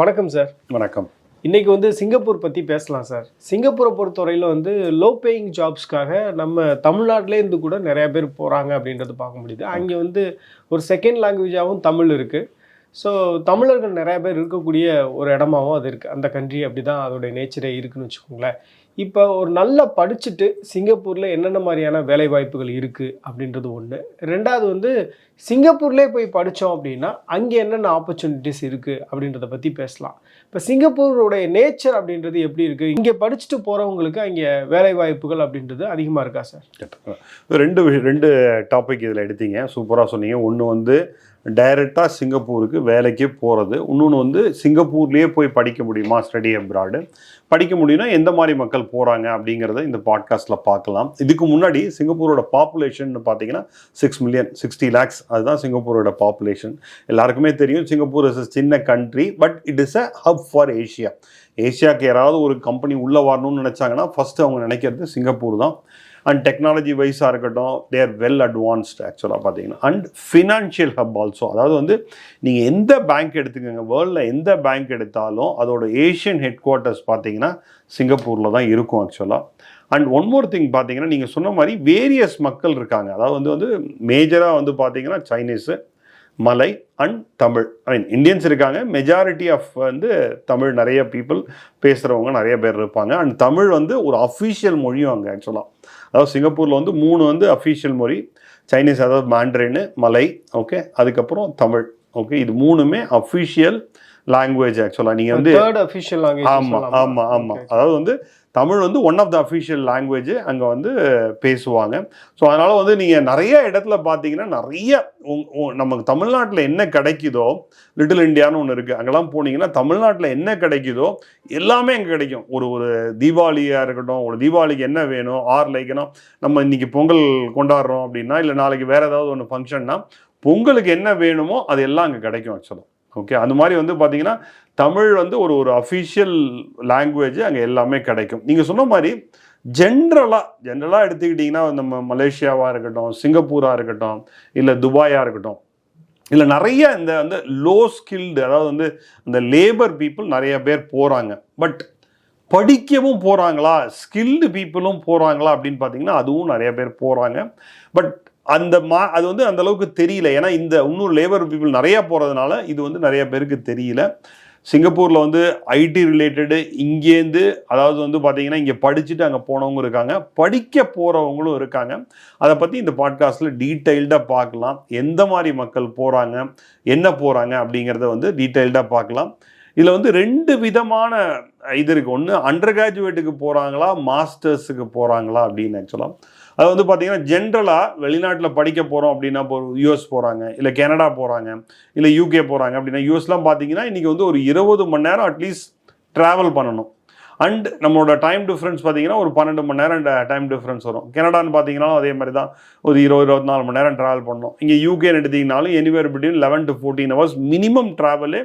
வணக்கம் சார். வணக்கம். இன்னைக்கு வந்து சிங்கப்பூர் பற்றி பேசலாம் சார். சிங்கப்பூரை பொறுத்தவரையில் வந்து லோ பேயிங் ஜாப்ஸ்க்காக நம்ம தமிழ்நாட்டிலேருந்து கூட நிறைய பேர் போகிறாங்க அப்படின்றது பார்க்க முடியுது. அங்கே வந்து ஒரு செகண்ட் லாங்குவேஜாகவும் தமிழ் இருக்குது ஸோ தமிழர்கள் நிறைய பேர் இருக்கக்கூடிய ஒரு இடமாவும் அது இருக்குது அந்த கண்ட்ரி அப்படி தான் அதோடைய நேச்சரே இருக்குன்னு வச்சுக்கோங்களேன். இப்போ ஒரு நல்லா படிச்சுட்டு சிங்கப்பூரில் என்னென்ன மாதிரியான வேலை வாய்ப்புகள் இருக்குது அப்படின்றது ஒன்று ரெண்டாவது வந்து சிங்கப்பூர்லேயே போய் படித்தோம் அப்படின்னா அங்கே என்னென்ன ஆப்பர்ச்சுனிட்டிஸ் இருக்குது அப்படின்றத பற்றி பேசலாம். இப்போ சிங்கப்பூருடைய நேச்சர் அப்படின்றது எப்படி இருக்குது இங்கே படிச்சுட்டு போகிறவங்களுக்கு அங்கே வேலை வாய்ப்புகள் அப்படின்றது அதிகமாக இருக்கா சார் ரெண்டு ரெண்டு டாபிக் இதில் எடுத்தீங்க. சூப்பராக சொன்னீங்க. ஒன்று வந்து டைரெக்டாக சிங்கப்பூருக்கு வேலைக்கே போகிறது இன்னொன்று வந்து சிங்கப்பூர்லேயே போய் படிக்க முடியுமா? ஸ்டடி அப்ராடு படிக்க முடியும்னா எந்த மாதிரி மக்கள் போகிறாங்க அப்படிங்கிறத இந்த பாட்காஸ்ட்டில் பார்க்கலாம். இதுக்கு முன்னாடி சிங்கப்பூரோட பாப்புலேஷன் பார்த்தீங்கன்னா சிக்ஸ் மில்லியன் சிக்ஸ்டி லேக்ஸ் அதுதான் சிங்கப்பூரோட பாப்புலேஷன் எல்லாருக்குமே தெரியும் சிங்கப்பூர் இஸ் சின்ன country but it is a hub for Asia ஏஷியாவுக்கு யாராவது ஒரு கம்பெனி உள்ளே வரணும்னு நினச்சாங்கன்னா ஃபஸ்ட்டு அவங்க நினைக்கிறது சிங்கப்பூர் தான். அண்ட் டெக்னாலஜி வைஸாக இருக்கட்டும் தேர் வெல் அட்வான்ஸ்ட் ஆக்சுவலாக பார்த்தீங்கன்னா. அண்ட் ஃபினான்ஷியல் ஹப் ஆல்சோ அதாவது வந்து நீங்கள் எந்த பேங்க் எடுத்துக்கோங்க வேர்ல்டில் எந்த பேங்க் எடுத்தாலும் அதோட ஏஷியன் ஹெட் குவார்ட்டர்ஸ் பார்த்தீங்கன்னா சிங்கப்பூரில் தான் இருக்கும் ஆக்சுவலாக அண்ட் ஒன் மோர் திங் பார்த்தீங்கன்னா நீங்கள் சொன்ன மாதிரி வேரியஸ் மக்கள் இருக்காங்க. அதாவது வந்து வந்து மேஜராக வந்து பார்த்தீங்கன்னா Chinese Malay and Tamil I mean Indians இருக்காங்க. மெஜாரிட்டி ஆஃப் வந்து தமிழ் நிறைய பீப்புள் பேசுகிறவங்க நிறைய பேர் இருப்பாங்க. அண்ட் தமிழ் வந்து ஒரு அஃபீஷியல் மொழியும் அங்கே ஆக்சுவலாக அதாவது சிங்கப்பூரில் வந்து மூணு வந்து அஃபீஷியல் மொழி சைனீஸ் அதாவது மாண்ட்ரின்னு மலை ஓகே அதுக்கப்புறம் தமிழ் ஓகே இது மூணுமே அஃபீஷியல் லாங்குவேஜ் ஆக்சுவலாக நீங்கள் வந்து ஆமாம் ஆமாம் ஆமாம் அதாவது வந்து தமிழ் வந்து one of the official language அங்கே வந்து பேசுவாங்க. ஸோ அதனால் வந்து நீங்கள் நிறைய இடத்துல பார்த்தீங்கன்னா நிறைய உங்- நமக்கு தமிழ்நாட்டில் என்ன கிடைக்குதோ லிட்டில் இந்தியான்னு ஒன்று இருக்குது அங்கெல்லாம் போனீங்கன்னா தமிழ்நாட்டில் என்ன கிடைக்குதோ எல்லாமே அங்கே கிடைக்கும். ஒரு ஒரு தீபாவளியாக இருக்கட்டும் ஒரு தீபாவளிக்கு என்ன வேணும் ஆர் லைக்னா நம்ம இன்றைக்கி பொங்கல் கொண்டாடுறோம் அப்படின்னா இல்லை நாளைக்கு வேறு ஏதாவது ஒன்று ஃபங்க்ஷன்னா பொங்கலுக்கு என்ன வேணுமோ அது எல்லாம் அங்கே கிடைக்கும் ஆக்சுவலாக ஓகே அந்த மாதிரி வந்து பார்த்தீங்கன்னா தமிழ் வந்து ஒரு ஒரு அஃபிஷியல் லாங்குவேஜ் அங்கே எல்லாமே கிடைக்கும். நீங்கள் சொன்ன மாதிரி ஜென்ரலாக ஜென்ரலாக எடுத்துக்கிட்டிங்கன்னா நம்ம மலேசியாவாக இருக்கட்டும் சிங்கப்பூராக இருக்கட்டும் இல்லை துபாயாக இருக்கட்டும் இல்லை நிறைய இந்த வந்து லோ ஸ்கில்டு அதாவது வந்து இந்த லேபர் பீப்புள் நிறைய பேர் போகிறாங்க பட் படிக்கவும் போகிறாங்களா ஸ்கில்டு பீப்புளும் போகிறாங்களா அப்படின்னு பார்த்தீங்கன்னா அதுவும் நிறைய பேர் போகிறாங்க பட் அந்த மா அது வந்து அந்த அளவுக்கு தெரியல. ஏன்னா இந்த இன்னும் லேபர் பீப்புள் நிறையா போகிறதுனால இது வந்து நிறைய பேருக்கு தெரியல. சிங்கப்பூரில் வந்து ஐடி ரிலேட்டடு இங்கேருந்து அதாவது வந்து பார்த்தீங்கன்னா இங்கே படிச்சுட்டு அங்கே போனவங்க இருக்காங்க. படிக்க போகிறவங்களும் இருக்காங்க. அதை பற்றி இந்த பாட்காஸ்ட்டில் டீட்டெயில்டாக பார்க்கலாம் எந்த மாதிரி மக்கள் போகிறாங்க என்ன போகிறாங்க அப்படிங்கிறத வந்து டீட்டெயில்டாக பார்க்கலாம் இதில் வந்து ரெண்டு விதமான இது இருக்குது ஒன்று அண்டர் கிராஜுவேட்டுக்கு போகிறாங்களா மாஸ்டர்ஸுக்கு போகிறாங்களா அப்படின்னு ஆக்சுவலாக அது வந்து பார்த்தீங்கன்னா ஜென்ரலாக வெளிநாட்டில் படிக்க போகிறோம் அப்படின்னா இப்போ யூஎஸ் போகிறாங்க இல்லை கனடா போகிறாங்க இல்லை யூகே போகிறாங்க அப்படின்னா யூஎஸ்லாம் பார்த்தீங்கன்னா இன்றைக்கி வந்து ஒரு இருபது மணி நேரம் அட்லீஸ்ட் ட்ராவல் பண்ணணும். அண்ட் நம்மளோட டைம் டிஃப்ரென்ஸ் பார்த்தீங்கன்னா ஒரு பன்னெண்டு மணி நேரம் டைம் டிஃப்ரென்ஸ் வரும். கனடான்னு பார்த்தீங்கன்னா அதே மாதிரி தான் ஒரு இருபது இருபத்தி நாலு மணி நேரம் ட்ராவல் பண்ணணும். இங்கே யூகேன்னு எடுத்தீங்கனாலும் anywhere between eleven to fourteen hours minimum ட்ராவலே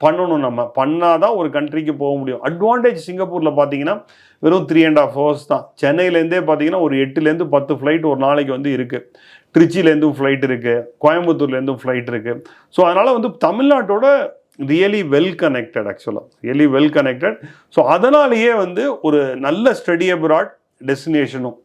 பண்ணணும் நம்ம. பண்ணால் தான் ஒரு கண்ட்ரிக்கு போக முடியும். அட்வான்டேஜ் சிங்கப்பூரில் பார்த்தீங்கன்னா வெறும் த்ரீ அண்ட் ஆஃப் ஹவர்ஸ் தான். சென்னையிலேருந்தே பார்த்தீங்கன்னா ஒரு எட்டுலேருந்து பத்து ஃப்ளைட் ஒரு நாளைக்கு வந்து இருக்குது திருச்சியிலேருந்தும் ஃப்ளைட் இருக்குது கோயம்புத்தூர்லேருந்தும் ஃப்ளைட் இருக்குது ஸோ அதனால் வந்து தமிழ்நாட்டோட ரியலி வெல் கனெக்டட் ஆக்சுவலாக ரியலி வெல் கனெக்டட் ஸோ அதனாலேயே வந்து ஒரு நல்ல ஸ்டடி அப்ராட் டெஸ்டினேஷனும்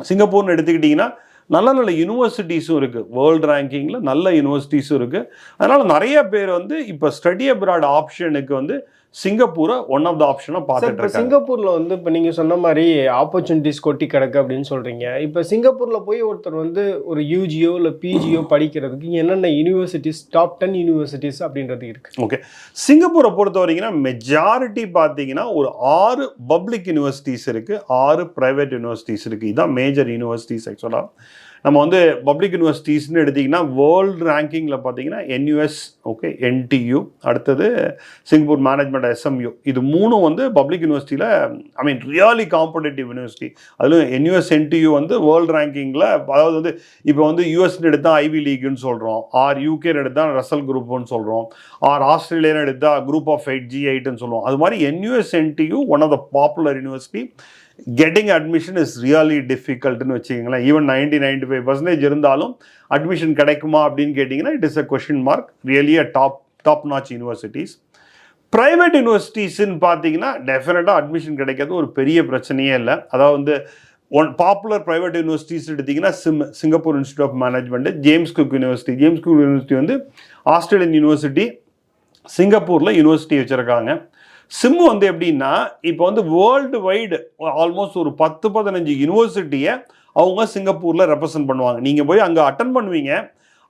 சிங்கப்பூர்னு எடுத்துக்கிட்டிங்கன்னா நல்ல நல்ல யூனிவர்சிட்டிஸும் இருக்குது வேர்ல்டு ரேங்கிங்கில் நல்ல யூனிவர்சிட்டிஸும் இருக்குது அதனால் நிறைய பேர் வந்து இப்போ ஸ்டடி அப்ராட் ஆப்ஷனுக்கு வந்து சிங்கப்பூரை ஒன் ஆஃப் த ஆப்ஷனாக பார்த்துட்டு இப்போ சிங்கப்பூரில் வந்து இப்போ நீங்கள் சொன்ன மாதிரி ஆப்பர்ச்சுனிட்டிஸ் கொட்டி கிடக்கு அப்படின்னு சொல்கிறீங்க இப்போ சிங்கப்பூரில் போய் ஒருத்தர் வந்து ஒரு யூஜியோ இல்லை பிஜியோ படிக்கிறதுக்கு என்னென்ன யூனிவர்சிட்டிஸ் டாப் டென் யூனிவர்சிட்டிஸ் அப்படின்றது இருக்குது ஓகே சிங்கப்பூரை பொறுத்த வரைக்கும் மெஜாரிட்டி பார்த்தீங்கன்னா ஒரு ஆறு பப்ளிக் யூனிவர்சிட்டிஸ் இருக்குது ஆறு ப்ரைவேட் யூனிவர்சிட்டிஸ் இருக்குது இதுதான் மேஜர் யூனிவர்சிட்டிஸ் ஆக்சுவலாக நம்ம வந்து பப்ளிக் யூனிவர்சிட்டிஸ்னு எடுத்திங்கன்னா வேர்ல்டு ரேங்கிங்கில் பார்த்தீங்கன்னா என்யூஎஸ் ஓகே என்டியூ அடுத்தது சிங்கப்பூர் மேனேஜ்மெண்ட் எஸ்எம்யூ இது மூணும் வந்து பப்ளிக் யூனிவர்சிட்டியில் I mean really competitive university அதிலும் என்யூஎஸ் என்டியூ வந்து வேர்ல்டு ரேங்கிங்கில் அதாவது வந்து இப்போ வந்து யூஎஸ்னு எடுத்தால் ஐவி லீக்னு சொல்கிறோம் ஆர் யூகேன்னு எடுத்தால் ரசல் குரூப்னு சொல்கிறோம் ஆர் ஆஸ்திரேலியான்னு எடுத்தால் குரூப் ஆஃப் எயிட் ஜி எயிட்னு சொல்லுவோம். அது மாதிரி NUS NTU one of the popular university getting admission is really டிஃபிகல்ட்னு வச்சுக்கோங்களேன். Even ninety ninety five percentage இருந்தாலும் அட்மிஷன் கிடைக்குமா அப்படின்னு கேட்டிங்கன்னா it is a question mark really a top top notch universities private யூனிவர்சிட்டிஸ்ன்னு பார்த்தீங்கன்னா டெஃபினட்டாக அட்மிஷன் கிடைக்கிறது ஒரு பெரிய பிரச்சனையே இல்லை. அதாவது வந்து ஒன் பாப்புலர் ப்ரைவேட் யூனிவர்சிட்டிஸ் எடுத்திங்கன்னா SIM Singapore institute of management James Cook university James Cook university வந்து ஆஸ்திரேலியன் யூனிவர்சிட்டி சிங்கப்பூரில் யூனிவர்சிட்டி வச்சுருக்காங்க. சிம்மு வந்து எப்படின்னா இப்போ வந்து வேர்ல்டு வைடு ஆல்மோஸ்ட் ஒரு பத்து பதினஞ்சு யூனிவர்சிட்டியை அவங்க சிங்கப்பூரில் ரெப்ரசன்ட் பண்ணுவாங்க. நீங்கள் போய் அங்கே அட்டன் பண்ணுவீங்க.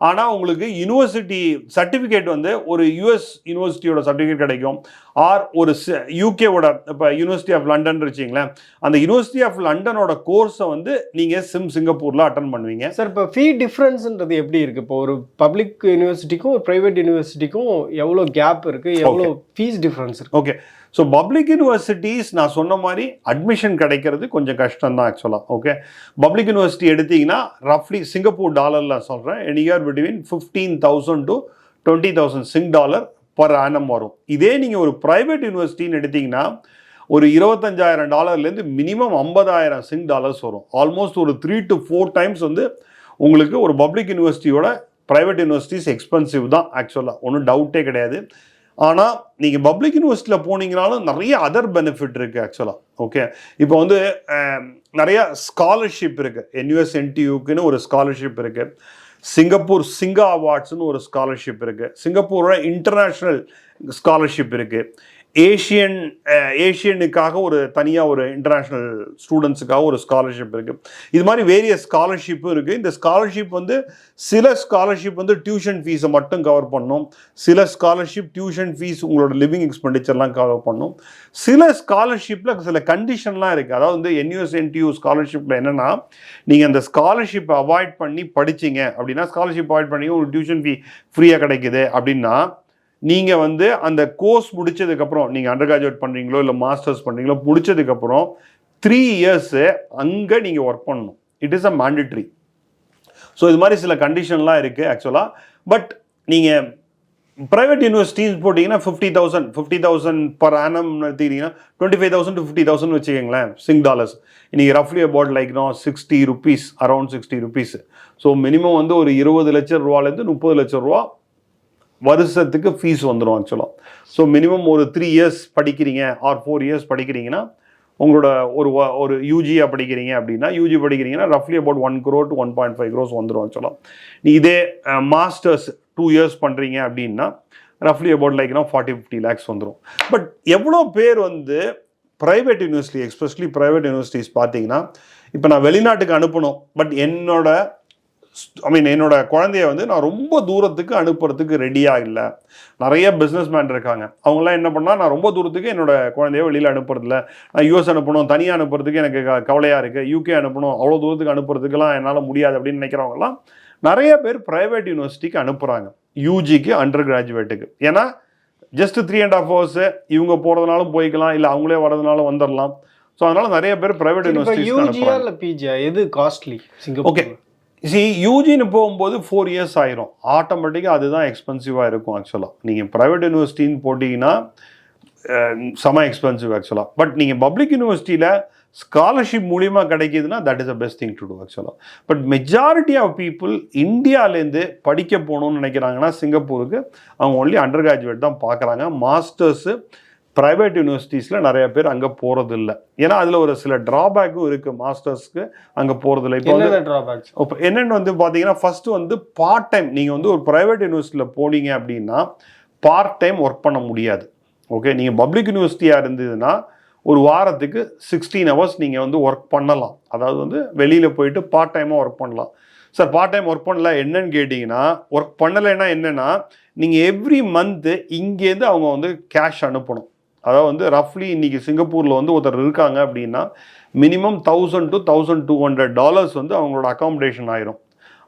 ஆனால் உங்களுக்கு யூனிவர்சிட்டி சர்டிஃபிகேட் வந்து ஒரு யூஎஸ் யூனிவர்சிட்டியோட சர்டிஃபிகேட் கிடைக்கும். ஆர் ஒரு யூகேவோட இப்போ யூனிவர்சிட்டி ஆஃப் லண்டன் வச்சிங்களேன் அந்த யூனிவர்சிட்டி ஆஃப் லண்டனோட கோர்ஸை வந்து நீங்கள் சிம் சிங்கப்பூரில் அட்டன் பண்ணுவீங்க. சார் இப்போ ஃபீ டிஃப்ரென்ஸ்ன்றது எப்படி இருக்கு? இப்போ ஒரு பப்ளிக் யூனிவர்சிட்டிக்கும் ஒரு பிரைவேட் யூனிவர்சிட்டிக்கும் எவ்வளோ கேப் இருக்கு? எவ்வளோ ஃபீஸ் டிஃப்ரென்ஸ் இருக்கு? ஓகே ஸோ பப்ளிக் யூனிவர்சிட்டிஸ் நான் சொன்ன மாதிரி அட்மிஷன் கிடைக்கிறது கொஞ்சம் கஷ்டம் தான் ஆக்சுவலாக ஓகே பப்ளிக் யூனிவர்சிட்டி எடுத்தீங்கன்னா ரஃப்லி சிங்கப்பூர் டாலரில் சொல்கிறேன் anywhere between fifteen thousand to twenty thousand Sing dollar per annum வரும். இதே நீங்கள் ஒரு ப்ரைவேட் யூனிவர்சிட்டின்னு எடுத்தீங்கன்னா ஒரு இருபத்தஞ்சாயிரம் டாலர்லேருந்து மினிமம் ஐம்பதாயிரம் சிங் டாலர்ஸ் வரும். ஆல்மோஸ்ட் ஒரு த்ரீ டு ஃபோர் டைம்ஸ் வந்து உங்களுக்கு ஒரு பப்ளிக் யூனிவர்சிட்டியோட ப்ரைவேட் யூனிவர்சிட்டிஸ் எக்ஸ்பென்சிவ் தான் ஆக்சுவலாக ஒன்றும் டவுட்டே கிடையாது. ஆனால் நீங்கள் பப்ளிக் யூனிவர்சிட்டியில் போனீங்கனாலும் நிறைய அதர் பெனிஃபிட் இருக்குது ஆக்சுவலாக ஓகே இப்போ வந்து நிறைய ஸ்காலர்ஷிப் இருக்குது என்யூஎஸ் என்டியூக்குன்னு ஒரு ஸ்காலர்ஷிப் இருக்குது சிங்கப்பூர் சிங்கா அவார்ட்ஸ்னு ஒரு ஸ்காலர்ஷிப் இருக்குது சிங்கப்பூரோட இன்டர்நேஷ்னல் ஸ்காலர்ஷிப் இருக்குது ஏஷியன் ஏஷியனுக்காக uh, ஒரு தனியாக ஒரு இன்டர்நேஷ்னல் ஸ்டூடெண்ட்ஸுக்காக ஒரு ஸ்காலர்ஷிப் இருக்குது இது மாதிரி வேரியஸ் ஸ்காலர்ஷிப்பும் இருக்குது இந்த ஸ்காலர்ஷிப் வந்து சில ஸ்காலர்ஷிப் வந்து டியூஷன் ஃபீஸை மட்டும் கவர் பண்ணும். சில ஸ்காலர்ஷிப் டியூஷன் ஃபீஸ் உங்களோட லிவிங் எக்ஸ்பெண்டிச்சர்லாம் கவர் பண்ணும். சில ஸ்காலர்ஷிப்பில் சில கண்டிஷன்லாம் இருக்குது அதாவது வந்து என்யூஎஸ் என்டியூ ஸ்காலர்ஷிப்பில் என்னென்னா நீங்கள் அந்த ஸ்காலர்ஷிப்பை அவாய்ட் பண்ணி படிச்சீங்க அப்படின்னா ஸ்காலர்ஷிப் அவாய்ட் பண்ணி ஒரு டியூஷன் ஃபீ ஃப்ரீயாக கிடைக்குது அப்படின்னா நீங்கள் வந்து அந்த கோர்ஸ் முடிச்சதுக்கப்புறம் நீங்கள் அண்டர் கிராஜுவேட் பண்ணுறீங்களோ இல்லை மாஸ்டர்ஸ் பண்ணுறீங்களோ முடித்ததுக்கப்புறம் த்ரீ இயர்ஸு அங்கே நீங்கள் ஒர்க் பண்ணணும். It is a mandatory so இது மாதிரி சில கண்டிஷன்லாம் இருக்குது ஆக்சுவலாக பட் நீங்கள் ப்ரைவேட் யூனிவர்சிட்டிஸ் போட்டிங்கன்னா fifty thousand fifty thousand per annum எடுத்துக்கிட்டிங்கன்னா twenty five thousand to fifty thousand வச்சுக்கோங்களேன் சிங் டாலர்ஸ் இன்றைக்கி ரஃப்லி about லைக்னா sixty rupees around sixty rupees so minimum வந்து ஒரு இருபது லட்சம் ரூபாலேருந்து முப்பது லட்சம் ரூபா வருஷத்துக்கு ஃபீஸ் வந்துடும் ஆக்சுவலாக ஸோ மினிமம் ஒரு த்ரீ இயர்ஸ் படிக்கிறீங்க ஆர் ஃபோர் இயர்ஸ் படிக்கிறீங்கன்னா உங்களோட ஒரு ஒரு யூஜியாக படிக்கிறீங்க அப்படின்னா யூஜி படிக்கிறீங்கன்னா ரஃப்லி about one crore to one point five crores வந்துடும் ஆக்சுவலாக நீ இதே மாஸ்டர்ஸ் டூ இயர்ஸ் பண்ணுறீங்க அப்படின்னா ரஃப்லி அபவுட் லைக்னா ஃபார்ட்டி ஃபிஃப்டி லேக்ஸ் வந்துடும் பட் எவ்வளோ பேர் வந்து private university especially private universities பார்த்தீங்கன்னா இப்போ நான் வெளிநாட்டுக்கு அனுப்பணும் பட் என்னோட ஐ மீன் என்னோட குழந்தைய வந்து நான் ரொம்ப தூரத்துக்கு அனுப்புறதுக்கு ரெடியாக இல்லை. நிறைய பிஸ்னஸ் மேன் இருக்காங்க. அவங்களாம் என்ன பண்ணா நான் ரொம்ப தூரத்துக்கு என்னோட குழந்தைய வெளியில் அனுப்புறதில்ல. நான் யூஎஸ் அனுப்பணும் தனியாக அனுப்புறதுக்கு எனக்கு க- கவலையா இருக்கு. யூகே அனுப்பணும் அவ்வளோ தூரத்துக்கு அனுப்புறதுக்கெல்லாம் என்னால் முடியாது அப்படின்னு நினைக்கிறவங்கலாம் நிறைய பேர் பிரைவேட் யூனிவர்சிட்டிக்கு அனுப்புகிறாங்க யூஜிக்கு அண்டர் கிராஜுவேட்டுக்கு ஏன்னா just three and half hours இவங்க போகிறதுனாலும் போய்க்கலாம் இல்லை அவங்களே வரதுனாலும் வந்துடலாம் ஸோ அதனால நிறைய பேர் பிரைவேட் இல்லை பிஜியா எது காஸ்ட்லி ஓகே சி யூஜின்னு போகும்போது ஃபோர் இயர்ஸ் ஆயிரும். ஆட்டோமேட்டிக்காக அதுதான் எக்ஸ்பென்சிவாக இருக்கும் ஆக்சுவலாக நீங்கள் ப்ரைவேட் யூனிவர்சிட்டின்னு போட்டிங்கன்னா செம எக்ஸ்பென்சிவ் ஆக்சுவலாக பட் நீங்கள் பப்ளிக் யூனிவர்சிட்டியில் ஸ்காலர்ஷிப் மூலியமாக கிடைக்கிதுன்னா that is a best thing to do ஆக்சுவலாக பட் மெஜாரிட்டி ஆஃப் பீப்புள் இந்தியாவிலேருந்து படிக்க போகணும்னு நினைக்கிறாங்கன்னா சிங்கப்பூருக்கு அவங்க ஒன்லி அண்டர் கிராஜுவேட் தான் பார்க்குறாங்க. மாஸ்டர்ஸு ப்ரைவேட் யூனிவர்சிட்டிஸில் நிறைய பேர் அங்கே போகிறது இல்லை ஏன்னா அதில் ஒரு சில ட்ராபேக்கும் இருக்குது மாஸ்டர்ஸ்க்கு அங்கே போகிறதில்ல இப்போ வந்து ட்ராபேக்ஸ் இப்போ என்னென்னு வந்து பார்த்தீங்கன்னா ஃபஸ்ட்டு வந்து பார்ட் டைம் நீங்கள் வந்து ஒரு ப்ரைவேட் யூனிவர்சிட்டியில் போனீங்க அப்படின்னா பார்ட் டைம் ஒர்க் பண்ண முடியாது. ஓகே நீங்கள் பப்ளிக் யூனிவர்சிட்டியாக இருந்ததுன்னா ஒரு வாரத்துக்கு சிக்ஸ்டீன் ஹவர்ஸ் நீங்கள் வந்து ஒர்க் பண்ணலாம். அதாவது வந்து வெளியில் போயிட்டு பார்ட் டைமாக ஒர்க் பண்ணலாம். சார் பார்ட் டைம் ஒர்க் பண்ணல. என்னன்னு கேட்டிங்கன்னா ஒர்க் பண்ணலைன்னா என்னென்னா நீங்கள் எவ்ரி மந்த்து இங்கேருந்து அவங்க வந்து கேஷ் அனுப்பணும். அதாவது வந்து ரஃப்லி இன்றைக்கி சிங்கப்பூரில் வந்து ஒருத்தர் இருக்காங்க அப்படின்னா minimum thousand to thousand two hundred dollars வந்து அவங்களோட அகாமடேஷன் ஆயிரும்.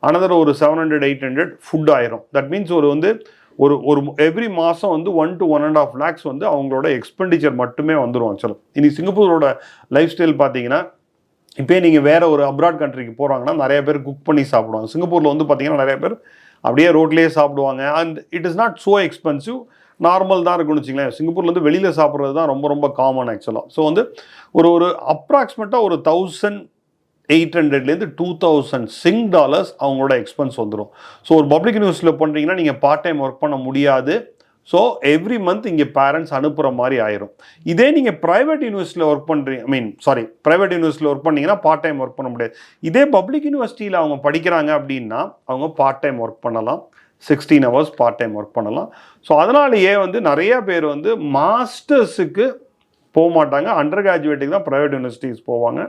அனதர் ஒரு seven hundred eight hundred food ஆயிரும். தட் மீன்ஸ் ஒரு வந்து ஒரு ஒரு எவ்ரி மாதம் வந்து one to one and half lakhs வந்து அவங்களோட எக்ஸ்பெண்டிச்சர் மட்டுமே வந்துடும் ஆக்சுவலாக இன்னைக்கு சிங்கப்பூரோட லைஃப் ஸ்டைல் பார்த்தீங்கன்னா இப்போ நீங்கள் வேறு ஒரு அப்ராட் கண்ட்ரிக்கு போகிறாங்கன்னா நிறைய பேர் குக் பண்ணி சாப்பிடுவாங்க. சிங்கப்பூரில் வந்து பார்த்தீங்கன்னா நிறைய பேர் அப்படியே ரோட்லேயே சாப்பிடுவாங்க. And it is not so expensive normal தான் இருக்கும்னு வச்சுங்களேன் சிங்கப்பூர்லேருந்து வெளியில் சாப்பிட்றது தான் ரொம்ப ரொம்ப காமன் ஆக்சுவலாக ஸோ வந்து ஒரு ஒரு அப்ராக்சிமேட்டாக ஒரு தௌசண்ட் எயிட் ஹண்ட்ரட்லேருந்து டூ தௌசண்ட் சிங் டாலர்ஸ் அவங்களோட எக்ஸ்பென்ஸ் வந்துடும் ஸோ ஒரு பப்ளிக் யூனிவர்சிட்டியில் பண்ணுறீங்கன்னா நீங்கள் பார்ட் டைம் ஒர்க் பண்ண முடியாது. ஸோ எவ்ரி மந்த் இங்கே பேரண்ட்ஸ் அனுப்புகிற மாதிரி ஆயிரும். இதே நீங்கள் ப்ரைவேட் யூனிவர்சிட்டியில் ஒர்க் பண்ணுறீங்க ஐ மீன் சாரி ப்ரைவேட் யூனிவர்சிட்டியில் ஒர்க் பண்ணிங்கன்னா பார்ட் டைம் ஒர்க் பண்ண முடியாது. இதே பப்ளிக் யூனிவர்சிட்டியில் அவங்க படிக்கிறாங்க அப்படின்னா அவங்க பார்ட் டைம் ஒர்க் பண்ணலாம். Sixteen hours part time work பண்ணலாம். ஸோ அதனாலேயே வந்து நிறைய பேர் வந்து மாஸ்டர்ஸுக்கு போக மாட்டாங்க. அண்டர் கிராஜுவேட்டுக்கு தான் ப்ரைவேட் யூனிவர்சிட்டிஸ் போவாங்க.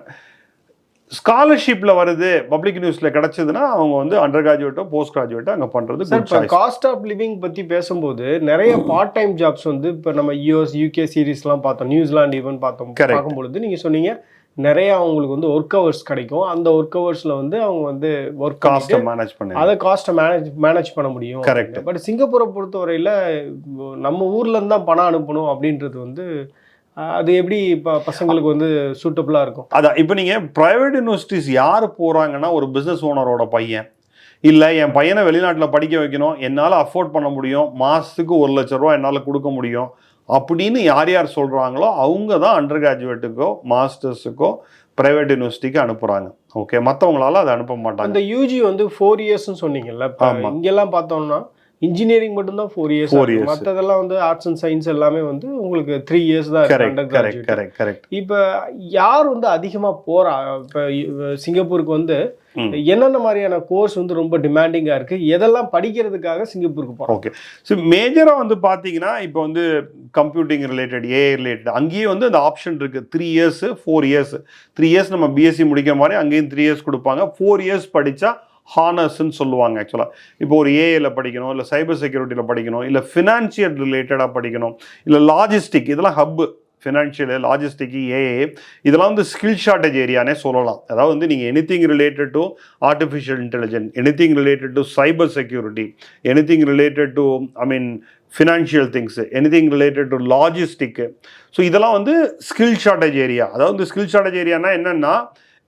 ஸ்காலர்ஷிப்பில் வருது பப்ளிக் யூனிவர்சிட்டியில் கிடச்சதுன்னா அவங்க வந்து அண்டர் கிராஜுவேட்டோ போஸ்ட் கிராஜுவேட்டோ அங்கே பண்ணுறது சார் இப்போ காஸ்ட் ஆஃப் லிவிங் பற்றி பேசும்போது நிறைய பார்ட் டைம் ஜாப்ஸ் வந்து இப்போ நம்ம யூஎஸ் யூகே சீரிஸ்லாம் பார்த்தோம் நியூசிலாந்து ஈவன் பார்த்தோம். பார்க்கும்பொழுது நீங்கள் சொன்னீங்க நிறைய அவங்களுக்கு வந்து ஒர்க் ஹவர்ஸ் கிடைக்கும். அந்த ஒர்க் ஹவர்ஸில் வந்து அவங்க வந்து ஒர்க் காஸ்ட்டை மேனேஜ் பண்ணி. அதை காஸ்ட்டை மேனேஜ் மேனேஜ் பண்ண முடியும். Correct. பட் சிங்கப்பூரை பொறுத்தவரையில் நம்ம ஊர்ல இருந்து தான் பணம் அனுப்பணும் அப்படின்றது வந்து அது எப்படி இப்போ பசங்களுக்கு வந்து சூட்டபுளாக இருக்கும்? அதான் இப்போ நீங்கள் ப்ரைவேட் யூனிவர்சிட்டிஸ் யார் போகிறாங்கன்னா ஒரு பிஸ்னஸ் ஓனரோட பையன். இல்லை என் பையனை வெளிநாட்டில் படிக்க வைக்கணும். என்னால் அஃபோர்ட் பண்ண முடியும். மாதத்துக்கு ஒரு லட்ச ரூபா என்னால் கொடுக்க முடியும். அப்படின்னு யார் யார் சொல்கிறாங்களோ அவங்க தான் அண்டர் கிராஜுவேட்டுக்கோ மாஸ்டர்ஸுக்கோ ப்ரைவேட் யூனிவர்சிட்டிக்கு அனுப்புகிறாங்க ஓகே மற்றவங்களால அதை அனுப்ப மாட்டாங்க அந்த யூஜி வந்து ஃபோர் இயர்ஸ்னு சொன்னீங்கல்ல. இங்கெல்லாம் பார்த்தோம்னா இன்ஜினியரிங் மட்டும்தான் ஃபோர் இயர்ஸ் Four years. மற்றதெல்லாம் வந்து ஆர்ட்ஸ் அண்ட் சயின்ஸ் எல்லாமே வந்து உங்களுக்கு த்ரீ இயர்ஸ் தான் கரெக்ட் கரெக்ட் கரெக்ட் இப்போ யார் வந்து அதிகமாக போறா? இப்போ சிங்கப்பூருக்கு வந்து. என்னென்ன மாதிரியான கோர்ஸ் வந்து ரொம்ப டிமாண்டிங்காக இருக்கு? எதெல்லாம் படிக்கிறதுக்காக சிங்கப்பூருக்கு போகிறோம் ஓகே ஸோ மேஜராக வந்து பார்த்தீங்கன்னா இப்போ வந்து கம்ப்யூட்டிங் ரிலேட்டட் ஏஐ ரிலேட்டட் அங்கேயே வந்து அந்த ஆப்ஷன் இருக்குது three years four years three years நம்ம பிஎஸ்சி முடிக்கிற மாதிரி அங்கேயும் த்ரீ இயர்ஸ் கொடுப்பாங்க. ஃபோர் இயர்ஸ் படித்தா ஹானர்ஸ்ன்னு சொல்லுவாங்க ஆக்சுவலாக இப்போ ஒரு ஏஏல படிக்கணும் இல்லை சைபர் செக்யூரிட்டியில் படிக்கணும் இல்லை ஃபினான்ஷியல் ரிலேட்டடாக படிக்கணும் இல்லை லாஜிஸ்டிக் இதெல்லாம் ஹப்பு ஃபினான்ஷியலு லாஜிஸ்டிக்கு ஏஏ இதெல்லாம் வந்து ஸ்கில் ஷார்ட்டேஜ் ஏரியானே சொல்லலாம். அதாவது வந்து நீங்கள் anything related to artificial intelligence anything related to cyber security anything related to I mean financial things anything related to logistic so இதெல்லாம் வந்து ஸ்கில் ஷார்ட்டேஜ் ஏரியா அதாவது ஸ்கில் ஷார்ட்டேஜ் ஏரியானா என்னென்னா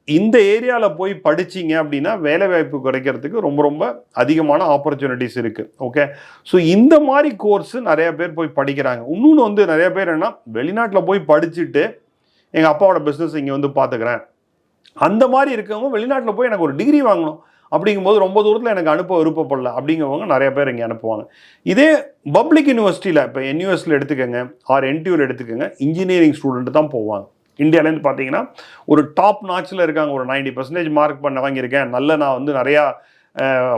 இந்த ஏரியாவில் போய் படிச்சீங்க அப்படின்னா வேலை வாய்ப்பு கிடைக்கிறதுக்கு ரொம்ப ரொம்ப அதிகமான ஆப்பர்ச்சுனிட்டிஸ் இருக்குது ஓகே ஸோ இந்த மாதிரி கோர்ஸு நிறைய பேர் போய் படிக்கிறாங்க. இன்னொன்று வந்து நிறைய பேர் என்ன வெளிநாட்டில் போய் படிச்சுட்டு எங்கள் அப்பாவோட பிஸ்னஸ் இங்கே வந்து பார்த்துக்கிறேன் அந்த மாதிரி இருக்கவங்க வெளிநாட்டில் போய் எனக்கு ஒரு டிகிரி வாங்கணும் அப்படிங்கும்போது ரொம்ப தூரத்தில் எனக்கு அனுப்ப விருப்பப்படல அப்படிங்கிறவங்க நிறைய பேர் இங்கே அனுப்புவாங்க. இதே பப்ளிக் யூனிவர்சிட்டியில் இப்போ என்யூஎஸ்ல எடுத்துக்கோங்க ஆர் என்டியூவில் எடுத்துக்கோங்க இன்ஜினியரிங் ஸ்டூடெண்ட் தான் போவாங்க. இந்தியாவிலேருந்து பார்த்தீங்கன்னா ஒரு டாப் நாட்சில் இருக்காங்க. ஒரு 90% பர்சன்டேஜ் மார்க் பண்ண வாங்கியிருக்கேன். நல்ல நான் வந்து நிறையா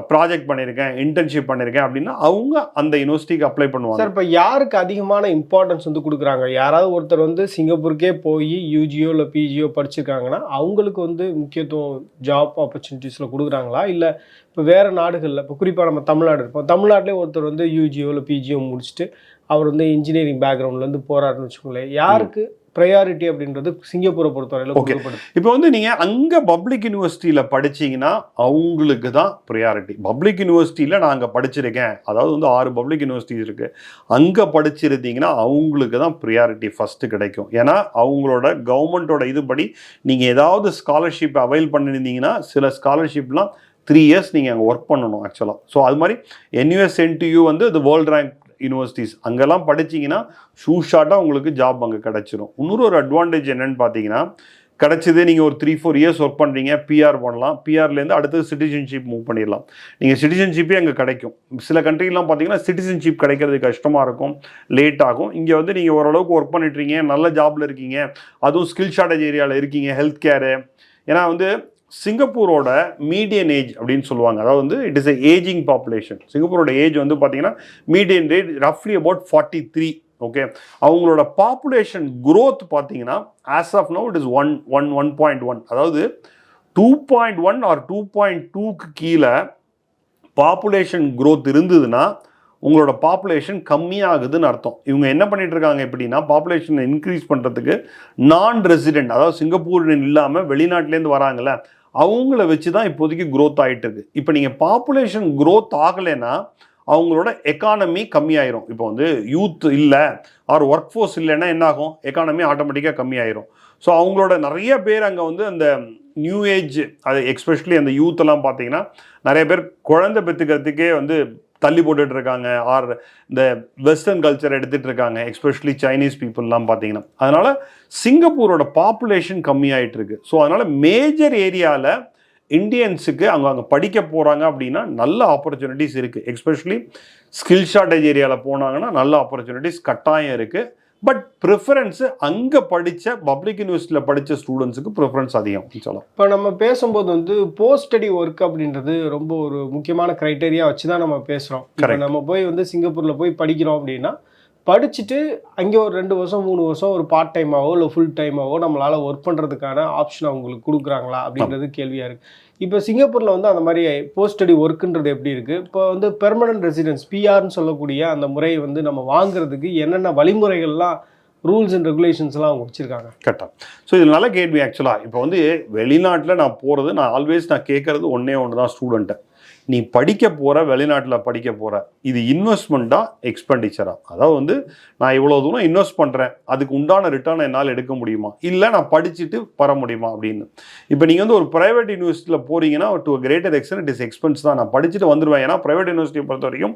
ப்ராஜெக்ட் பண்ணியிருக்கேன் இன்டர்ன்ஷிப் பண்ணியிருக்கேன் அப்படின்னா அவங்க அந்த யூனிவர்சிட்டிக்கு அப்ளை பண்ணுவாங்க. சார் இப்போ யாருக்கு அதிகமான இம்பார்ட்டன்ஸ் வந்து கொடுக்குறாங்க? யாராவது ஒருத்தர் வந்து சிங்கப்பூருக்கே போய் யூஜியோ இல்லை பிஜியோ படிச்சிருக்காங்கன்னா அவங்களுக்கு வந்து முக்கியத்துவம் ஜாப் ஆப்பர்ச்சுனிட்டிஸில் கொடுக்குறாங்களா? இல்லை இப்போ வேறு நாடுகளில் இப்போ குறிப்பாக நம்ம தமிழ்நாடு இருப்போம் தமிழ்நாட்டிலே ஒருத்தர் வந்து யூஜியோ இல்லை பிஜியோ முடிச்சுட்டு அவர் வந்து இன்ஜினியரிங் பேக்ரவுண்ட்லேருந்து போகிறாருன்னு வச்சுக்கோங்களேன். யாருக்கு ப்ரையாரிட்டி அப்படின்றது சிங்கப்பூரை பொறுத்தவரையில். கொடுக்கப்படுது இப்போ வந்து நீங்கள் அங்கே பப்ளிக் யூனிவர்சிட்டியில் படிச்சீங்கன்னா அவங்களுக்கு தான் ப்ரியாரிட்டி பப்ளிக் யூனிவர்சிட்டியில் நான் அங்கே படிச்சிருக்கேன். அதாவது வந்து ஆறு பப்ளிக் யூனிவர்சிட்டிஸ் இருக்குது அங்கே படிச்சிருந்தீங்கன்னா அவங்களுக்கு தான் ப்ரியாரிட்டி ஃபஸ்ட்டு கிடைக்கும். ஏன்னா அவங்களோட கவர்மெண்ட்டோட இதுபடி நீங்கள் ஏதாவது ஸ்காலர்ஷிப் அவைல் பண்ணியிருந்தீங்கன்னா சில ஸ்காலர்ஷிப்லாம் த்ரீ இயர்ஸ் நீங்கள் அங்கே ஒர்க் பண்ணணும் ஆக்சுவலாக ஸோ அது மாதிரி என்யூஎஸ் என்டியூ வந்து அது வேர்ல்ட் ரேங்க் யூனிவர்சிட்டிஸ் அங்கெல்லாம் படிச்சீங்கன்னா ஷூ ஷார்ட்டாக உங்களுக்கு ஜாப் அங்கே கிடச்சிரும். இன்னொரு ஒரு அட்வான்டேஜ் என்னென்னு பார்த்தீங்கன்னா கிடச்சிது நீங்கள் ஒரு த்ரீ ஃபோர் இயர்ஸ் ஒர்க் பண்ணுறீங்க பிஆர் பண்ணலாம். பிஆர்லேருந்து அடுத்தது சிட்டிசன்ஷிப் மூவ் பண்ணிடலாம். நீங்கள் சிட்டிசன்ஷிப்பே அங்கே கிடைக்கும். சில கண்ட்ரிலாம் பார்த்தீங்கன்னா சிட்டிசன்ஷிப் கிடைக்கிறது கஷ்டமாக இருக்கும் லேட் ஆகும். இங்கே வந்து நீங்கள் ஓரளவுக்கு ஒர்க் பண்ணிட்டுருக்கீங்க நல்ல ஜாபில் இருக்கீங்க அதுவும் ஸ்கில் ஷார்ட்டேஜ் ஏரியாவில் இருக்கீங்க ஹெல்த் கேரு ஏன்னா வந்து சிங்கப்பூரோட மீடியன் ஏஜ் அப்படின்னு சொல்லுவாங்க. அதாவது வந்து it is a ageing population சிங்கப்பூரோட age வந்து பார்த்தீங்கன்னா மீடியன் ரேட் ரஃப்லி அபவுட் ஃபார்ட்டி த்ரீ ஓகே அவங்களோட பாப்புலேஷன் க்ரோத் பார்த்தீங்கன்னா as of now it is one one one point one அதாவது two point one or two point டூக்கு கீழே பாப்புலேஷன் க்ரோத் இருந்ததுன்னா உங்களோட பாப்புலேஷன் கம்மியாகுதுன்னு அர்த்தம். இவங்க என்ன பண்ணிட்டு இருக்காங்க எப்படின்னா பாப்புலேஷனை இன்க்ரீஸ் பண்ணுறதுக்கு நான் ரெசிடென்ட் அதாவது சிங்கப்பூர் இல்லாமல் வெளிநாட்டிலேருந்து வராங்களே அவங்கள வச்சு தான் இப்போதைக்கு க்ரோத் ஆகிட்டு இருக்கு இப்போ நீங்கள் பாப்புலேஷன் க்ரோத் ஆகலைன்னா அவங்களோட எக்கானமி கம்மியாயிரும். இப்போ வந்து யூத் இல்லை ஆர் ஒர்க் ஃபோர்ஸ் இல்லைன்னா என்ன ஆகும் எக்கானமி ஆட்டோமேட்டிக்காக கம்மியாயிரும். ஸோ அவங்களோட நிறைய பேர் அங்கே வந்து அந்த நியூ ஏஜ் அது எக்ஸ்பெஷலி அந்த யூத்தெல்லாம் பார்த்தீங்கன்னா நிறைய பேர் குழந்தை பெற்றுக்கிறதுக்கே வந்து தள்ளி போட்டுட்டு இருக்காங்க ஆர் இந்த வெஸ்டர்ன் கல்ச்சர் எடுத்துகிட்டு இருக்காங்க எக்ஸ்பெஷலி சைனீஸ் பீப்புளெலாம் பார்த்தீங்கன்னா. அதனால் சிங்கப்பூரோட பாப்புலேஷன் கம்மியாயிட்டு இருக்கு ஸோ அதனால் மேஜர் ஏரியாவில் இந்தியன்ஸுக்கு அங்கே அங்கே படிக்க போகிறாங்க அப்படின்னா நல்ல ஆப்பர்ச்சுனிட்டிஸ் இருக்குது எஸ்பெஷலி ஸ்கில் ஷார்ட்டேஜ் ஏரியாவில் போனாங்கன்னா நல்ல ஆப்பர்ச்சுனிட்டிஸ் கட்டாயம் இருக்குது பட் ப்ரிஃபரன்ஸு அங்கே படித்த பப்ளிக் யூனிவர்சிட்டியில் படித்த ஸ்டூடெண்ட்ஸுக்கு ப்ரிஃபரன்ஸ் அதிகம் சொல்லலாம். இப்போ நம்ம பேசும்போது வந்து போஸ்ட் ஸ்டடி ஒர்க் அப்படின்றது ரொம்ப ஒரு முக்கியமான க்ரைட்டேரியா வச்சு தான் நம்ம பேசுகிறோம். நம்ம போய் வந்து சிங்கப்பூரில் போய் படிக்கிறோம் அப்படின்னா படிச்சுட்டு அங்கே ஒரு ரெண்டு வருஷம் மூணு வருஷம் ஒரு பார்ட் டைமாவோ இல்லை ஃபுல் டைமாவோ நம்மளால் ஒர்க் பண்ணுறதுக்கான ஆப்ஷன் அவங்களுக்கு கொடுக்குறாங்களா அப்படின்றது கேள்வியாக இருக்குது இப்போ சிங்கப்பூரில் வந்து அந்த மாதிரி போஸ்ட் ஸ்டடி ஒர்க்குன்றது எப்படி இருக்குது இப்போ வந்து பெர்மனன்ட் ரெசிடென்ஸ் பிஆர்னு சொல்லக்கூடிய அந்த முறையை வந்து நம்ம வாங்குறதுக்கு என்னென்ன வழிமுறைகள்லாம் ரூல்ஸ் அண்ட் ரெகுலேஷன்ஸ்லாம் அவங்க வச்சுருக்காங்க? கரெக்டாக. ஸோ இது நல்ல கேள்வி ஆக்சுவலாக இப்போ வந்து வெளிநாட்டில் நான் போகிறது நான் ஆல்வேஸ் நான் கேட்குறது ஒன்றே ஒன்று தான் ஸ்டூடெண்ட்டை நீ படிக்க போகிற வெளிநாட்டில் படிக்க போகிற இது இன்வெஸ்ட்மெண்ட்டா எக்ஸ்பெண்டிச்சரா அதாவது வந்து நான் இவ்வளோ தூரம் இன்வெஸ்ட் பண்ணுறேன் அதுக்கு உண்டான ரிட்டர்ன் என்னால் எடுக்க முடியுமா? இல்லை நான் படிச்சுட்டு வர முடியுமா? அப்படின்னு. இப்போ நீங்கள் வந்து ஒரு ப்ரைவேட் யூனிவர்சிட்டியில் போகிறீங்கன்னா to greater extent it is expense தான். நான் படிச்சுட்டு வந்துடுவேன் ஏன்னா ப்ரைவேட் யூனிவர்சிட்டியை பொறுத்த வரைக்கும்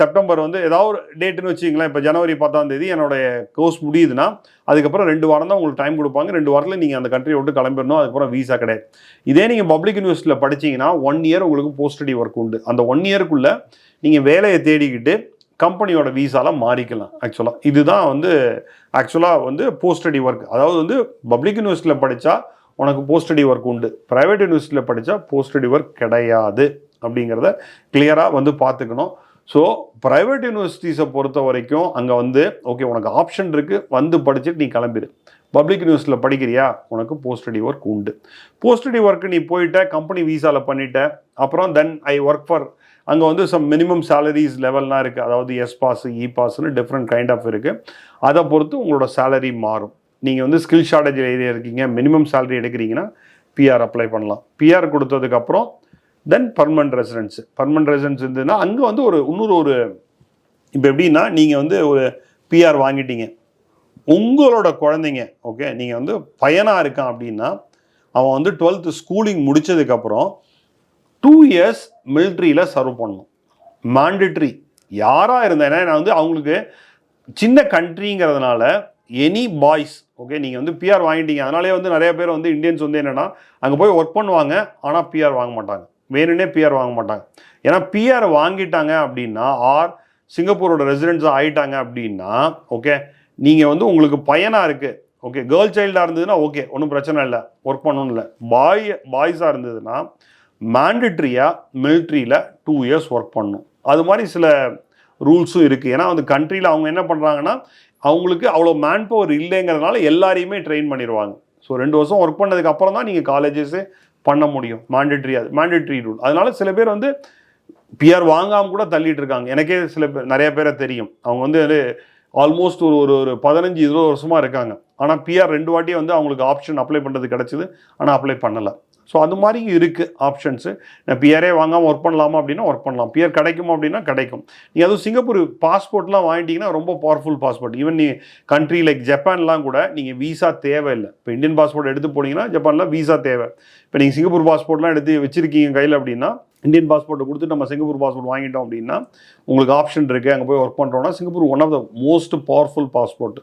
செப்டம்பர் வந்து ஏதாவது ஒரு டேட்டுன்னு வச்சிங்களேன் இப்போ ஜனவரி பத்தாம் தேதி என்னோடய கோர்ஸ் முடியுதுன்னா அதுக்கப்புறம் ரெண்டு வாரம் தான் உங்களுக்கு டைம் கொடுப்பாங்க. ரெண்டு வாரத்தில் நீங்கள் அந்த கண்ட்ரியை விட்டு கிளம்பிடணும். அதுக்கப்புறம் வீசா கிடையாது. இதே நீங்கள் பப்ளிக் யூனிவர்சிட்டியில் படிச்சீங்கன்னா ஒன் இயர் உங்களுக்கு போஸ்ட் ஸ்டடி ஒர்க் உண்டு. அந்த ஒன் இயருக்குள்ளே நீங்கள் வேலையை தேடிக்கிட்டு கம்பெனியோட வீசாலாம் மாறிக்கலாம் ஆக்சுவலாக இதுதான் வந்து ஆக்சுவலாக வந்து போஸ்ட் ஸ்டடி ஒர்க் அதாவது வந்து பப்ளிக் யூனிவர்சிட்டியில் படித்தா உனக்கு போஸ்ட் ஸ்டடி ஒர்க் உண்டு. ப்ரைவேட் யூனிவர்சிட்டியில் படித்தா போஸ்ட் ஸ்டடி ஒர்க் கிடையாது. அப்படிங்கிறத கிளியராக வந்து பார்த்துக்கணும். ஸோ ப்ரைவேட் யூனிவர்சிட்டிஸை பொறுத்த வரைக்கும் அங்கே வந்து ஓகே உனக்கு ஆப்ஷன் இருக்குது வந்து படிச்சுட்டு நீ கிளம்பிடு பப்ளிக் யூனிவர்சிட்டியில் படிக்கிறியா? உனக்கு போஸ்ட் ஒர்க் உண்டு. போஸ்ட் ஒர்க் நீ போயிட்ட கம்பெனி வீசாவில் பண்ணிட்ட அப்புறம் தென் ஐ ஒர்க் ஃபார் அங்கே வந்து சம் மினிமம் சேலரிஸ் லெவல்லாம் இருக்குது அதாவது எஸ் பாஸ் இ பாஸ்னு டிஃப்ரெண்ட் கைண்ட் ஆஃப் இருக்குது அதை பொறுத்து உங்களோட சேலரி மாறும். நீங்கள் வந்து ஸ்கில் ஷார்டேஜ் ஏரியா இருக்கீங்க மினிமம் சேலரி எடுக்கிறீங்கன்னா பிஆர் அப்ளை பண்ணலாம். பிஆர் கொடுத்ததுக்கப்புறம் then permanent residence permanent residence இருந்ததுன்னா அங்கே வந்து ஒரு இன்னொரு ஒரு இப்போ எப்படின்னா நீங்கள் வந்து ஒரு பிஆர் வாங்கிட்டீங்க. உங்களோட குழந்தைங்க ஓகே நீங்கள் வந்து பையனாக இருக்கான் அப்படின்னா அவன் வந்து டுவெல்த்து ஸ்கூலிங் முடித்ததுக்கப்புறம் டூ இயர்ஸ் மிலிட்ரியில் சர்வ் பண்ணணும். மாண்டிட்ரி யாராக இருந்தேன்னா நான் வந்து அவங்களுக்கு சின்ன கண்ட்ரிங்கிறதுனால எனி பாய்ஸ் ஓகே நீங்கள் வந்து பிஆர் வாங்கிட்டீங்க. அதனாலே வந்து நிறைய பேர் வந்து இந்தியன்ஸ் வந்து என்னென்னா அங்கே போய் ஒர்க் பண்ணுவாங்க ஆனால் பிஆர் வாங்க மாட்டாங்க. வேணும்னே பிஆர் வாங்க மாட்டாங்க. ஏன்னா பிஆர் வாங்கிட்டாங்க அப்படின்னா ஆர் சிங்கப்பூரோட ரெசிடென்ட்ஸாக ஆயிட்டாங்க அப்படின்னா ஓகே நீங்கள் வந்து உங்களுக்கு பையனாக இருக்குது ஓகே கேர்ள் சைல்டாக இருந்ததுன்னா ஓகே ஒன்றும் பிரச்சனை இல்லை ஒர்க் பண்ணணும் இல்லை. பாய் பாய்ஸாக இருந்ததுன்னா மேண்டட்ரியாக மிலிட்ரியில் டூ இயர்ஸ் ஒர்க் பண்ணணும். அது மாதிரி சில ரூல்ஸும் இருக்குது ஏன்னா அந்த கண்ட்ரியில் அவங்க என்ன பண்ணுறாங்கன்னா அவங்களுக்கு அவ்வளோ மேன் பவர் இல்லைங்கிறதுனால எல்லாரையுமே ட்ரெயின் பண்ணிடுவாங்க ஸோ ரெண்டு வருஷம் ஒர்க் பண்ணதுக்கு அப்புறம் தான் நீங்கள் காலேஜஸ்ஸு பண்ண முடியும். மேண்டட்ரி அது மேண்டட்ரி ரூல் அதனால சில பேர் வந்து பிஆர் வாங்காமல் கூட தள்ளிட்டு இருக்காங்க எனக்கே சில பேர் நிறைய பேரை தெரியும். அவங்க வந்து ஆல்மோஸ்ட் ஒரு ஒரு ஒரு பதினஞ்சு இருபது வருஷமாக இருக்காங்க. ஆனால் பிஆர் ரெண்டு வாட்டி வந்து அவங்களுக்கு ஆப்ஷன் அப்ளை பண்ணுறது கிடச்சிது. ஆனால் அப்ளை பண்ணலை. ஸோ அது மாதிரி இருக்குது ஆப்ஷன்ஸு நான் பியரே வாங்காமல் ஒர்க் பண்ணலாமா அப்படின்னா ஒர்க் பண்ணலாம். பியர் கிடைக்குமா அப்படின்னா கிடைக்கும். நீங்கள் அதுவும் சிங்கப்பூர் பாஸ்போர்ட்லாம் வாங்கிட்டீங்கன்னா ரொம்ப பவர்ஃபுல் பாஸ்போர்ட் ஈவன் நீ கண்ட்ரி லைக் ஜப்பான்லாம் கூட நீங்கள் வீசா தேவையில்லை. இப்போ இந்தியன் பாஸ்போர்ட் எடுத்து போனீங்கன்னா ஜப்பானில் வீசா தேவை. இப்போ நீங்கள் சிங்கப்பூர் பாஸ்போர்ட்லாம் எடுத்து வச்சிருக்கீங்க கையில் அப்படின்னா இந்தியன் பாஸ்போர்ட்டை கொடுத்து நம்ம சிங்கப்பூர் பாஸ்போர்ட் வாங்கிட்டோம் அப்படின்னா உங்களுக்கு ஆப்ஷன் இருக்குது அங்கே போய் ஒர்க் பண்ணுறோம்னா Singapore one of the most powerful passport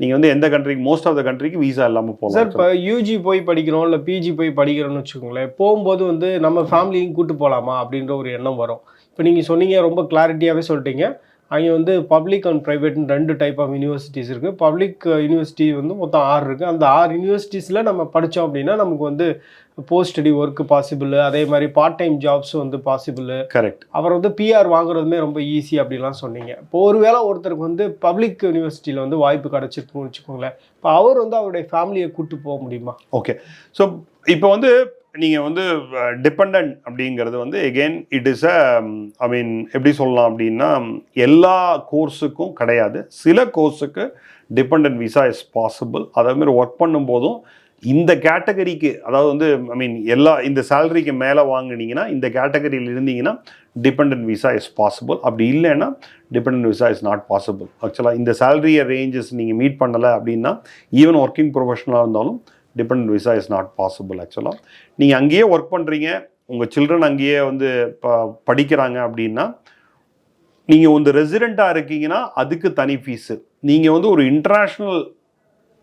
நீங்கள் வந்து எந்த கண்ட்ரிக்கு மோஸ்ட் ஆஃப் த கண்ட்ரிக்கு வீசா இல்லாமல் சார் போகலாம் இப்போ யூஜி போய் படிக்கிறோம் இல்லை பிஜி போய் படிக்கிறோம்னு வச்சுக்கோங்களேன் போகும்போது வந்து நம்ம ஃபேமிலியும் கூட்டு போகலாமா அப்படின்ற ஒரு எண்ணம் வரும். இப்போ நீங்கள் சொன்னீங்க ரொம்ப கிளாரிட்டியாகவே சொல்லிட்டீங்க. அங்கே வந்து பப்ளிக் அண்ட் ப்ரைவேட்னு ரெண்டு டைப் ஆஃப் யூனிவர்சிட்டிஸ் இருக்குது பப்ளிக் யூனிவர்சிட்டி வந்து மொத்தம் ஆறு இருக்குது அந்த ஆறு யூனிவர்சிட்டிஸில் நம்ம படித்தோம் அப்படின்னா நமக்கு வந்து போஸ்ட் ஸ்டடி ஒர்க்கு பாசிபிள் அதே மாதிரி பார்ட் டைம் ஜாப்ஸும் வந்து பாசிபிள் கரெக்ட் அப்புறம் வந்து பிஆர் வாங்குறதுமே ரொம்ப ஈஸி அப்படிலாம் சொன்னீங்க. இப்போ ஒருவேளை ஒருத்தருக்கு வந்து பப்ளிக் யூனிவர்சிட்டியில் வந்து வாய்ப்பு கிடச்சிருக்குன்னு வச்சுக்கோங்களேன். இப்போ அவர் வந்து அவருடைய ஃபேமிலியை கூட்டு போக முடியுமா? ஓகே ஸோ இப்போ வந்து நீங்கள் வந்து டிபெண்ட் அப்படிங்கிறது வந்து again it is uh I mean எப்படி சொல்லலாம் அப்படின்னா எல்லா கோர்ஸுக்கும் கிடையாது. சில கோர்ஸுக்கு டிபெண்ட் விசா இஸ் பாசிபிள் அதே மாதிரி ஒர்க் பண்ணும்போதும் இந்த கேட்டகரிக்கு அதாவது வந்து ஐ மீன் எல்லா இந்த சேலரிக்கு மேலே வாங்குனீங்கன்னா இந்த கேட்டகரியில் இருந்தீங்கன்னா டிபெண்ட் விசா இஸ் பாசிபிள் அப்படி இல்லைன்னா depend visa is not possible ஆக்சுவலாக இந்த சேலரியை ரேஞ்சஸ் நீங்கள் மீட் பண்ணலை அப்படின்னா ஈவன் ஒர்க்கிங் ப்ரொஃபஷனலாக இருந்தாலும் depend visa is not possible ஆக்சுவலாக நீங்கள் அங்கேயே ஒர்க் பண்ணுறீங்க உங்கள் சில்ட்ரன் அங்கேயே வந்து ப படிக்கிறாங்க அப்படின்னா நீங்கள் வந்து ரெசிடெண்ட்டாக இருக்கீங்கன்னா அதுக்கு தனி ஃபீஸு நீங்கள் வந்து ஒரு இன்டர்நேஷ்னல்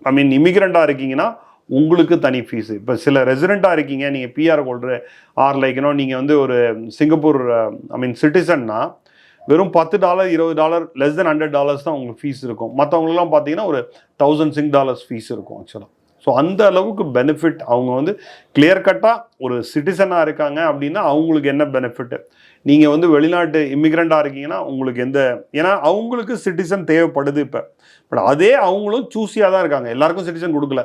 ஐ மீன் இமிக்ரெண்ட்டாக இருக்கீங்கன்னா உங்களுக்கு தனி ஃபீஸு இப்போ சில ரெசிடெண்ட்டாக இருக்கீங்க நீங்கள் பிஆர் ஹோல்டர் ஆர் லைக்கணும் நீங்கள் வந்து ஒரு சிங்கப்பூர் ஐ மீன் சிட்டிசன்னா வெறும் பத்து டாலர் இருபது dollar less then hundred dollars தான் உங்களுக்கு ஃபீஸ் இருக்கும். மற்றவங்களெலாம் பார்த்தீங்கன்னா ஒரு தௌசண்ட் சிங் டாலர்ஸ் ஃபீஸ் இருக்கும் ஆக்சுவலாக ஸோ அந்த அளவுக்கு பெனிஃபிட் அவங்க வந்து கிளியர் கட்டாக ஒரு சிட்டிசனாக இருக்காங்க அப்படின்னா அவங்களுக்கு என்ன பெனிஃபிட்டு நீங்கள் வந்து வெளிநாட்டு இமிக்ரெண்ட்டாக இருக்கீங்கன்னா உங்களுக்கு எந்த ஏன்னா அவங்களுக்கு சிட்டிசன் தேவைப்படுது இப்போ. பட் அதே அவங்களும் சூஸியாக தான் இருக்காங்க. எல்லாருக்கும் சிட்டிசன் கொடுக்கல.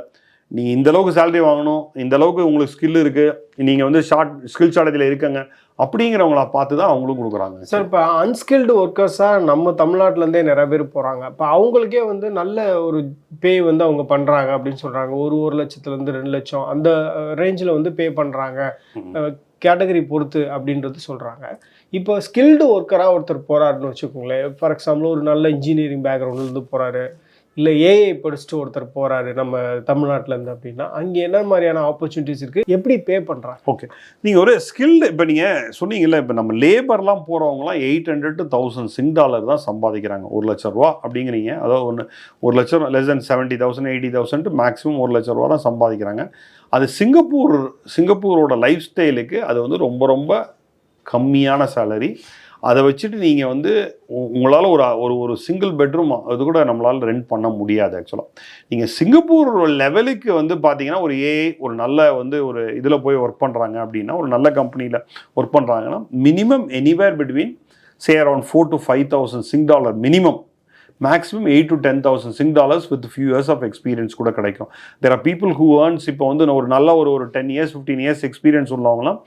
நீங்கள் இந்த அளவுக்கு சேலரி வாங்கணும் இந்த அளவுக்கு உங்களுக்கு ஸ்கில் இருக்குது நீங்கள் வந்து ஷார்ட் ஸ்கில் ஷார்டேஜில் இருக்கங்க அப்படிங்கிறவங்கள பார்த்து தான் அவங்களும் கொடுக்குறாங்க. சார் இப்போ அன்ஸ்கில்டு ஒர்க்கர்ஸாக நம்ம தமிழ்நாட்டிலேருந்தே நிறைய பேர் போகிறாங்க இப்போ அவங்களுக்கே வந்து நல்ல ஒரு பே வந்து அவங்க பண்ணுறாங்க அப்படின்னு சொல்கிறாங்க ஒரு ஒரு லட்சத்துலேருந்து ரெண்டு லட்சம் அந்த ரேஞ்சில் வந்து பே பண்ணுறாங்க. கேட்டகரி பொறுத்து அப்படின்றது சொல்கிறாங்க இப்போ ஸ்கில்டு ஒர்க்கராக ஒருத்தர் போகிறாருன்னு வச்சுக்கோங்களேன். ஃபார் எக்ஸாம்பிள் ஒரு நல்ல இன்ஜினியரிங் பேக்ரவுண்ட்லேருந்து போகிறாரு இல்லை ஏஐ படிச்சுட்டு ஒருத்தர் போகிறாரு நம்ம தமிழ்நாட்டிலேருந்து அப்படின்னா அங்கே என்ன மாதிரியான ஆப்பர்ச்சுனிட்டிஸ் இருக்குது எப்படி பே பண்ணுறாங்க ஓகே நீங்கள் ஒரு ஸ்கில்டு இப்போ நீங்கள் சொன்னீங்கல்ல இப்போ நம்ம லேபர்லாம் போகிறவங்களாம் eight hundred to thousand Sing dollar தான் சம்பாதிக்கிறாங்க. ஒரு லட்ச ரூபா அப்படிங்கிறீங்க. அதாவது ஒன்று ஒரு லட்சம் less then seventy thousand eighty thousand maximum ஒரு லட்ச ரூபா தான் சம்பாதிக்கிறாங்க. அது சிங்கப்பூர் சிங்கப்பூரோட லைஃப் ஸ்டைலுக்கு அது வந்து ரொம்ப ரொம்ப கம்மியான சேலரி அதை வச்சுட்டு நீங்கள் வந்து உங்களால் ஒரு ஒரு ஒரு சிங்கிள் பெட்ரூம் அது கூட நம்மளால் ரெண்ட் பண்ண முடியாது ஆக்சுவலாக நீங்கள் சிங்கப்பூர் லெவலுக்கு வந்து பார்த்தீங்கன்னா ஒரு ஏஐ ஒரு நல்ல வந்து ஒரு இதில் போய் ஒர்க் பண்ணுறாங்க அப்படின்னா ஒரு நல்ல கம்பெனியில் ஒர்க் பண்ணுறாங்கன்னா minimum anywhere between say around four to five thousand Sing dollar minimum maximum eight to ten thousand Sing dollars with few years of experience கூட கிடைக்கும். There are people who earns இப்போ வந்து ஒரு நல்ல ஒரு ஒரு ten years fifteen years experience உள்ளவங்களாம்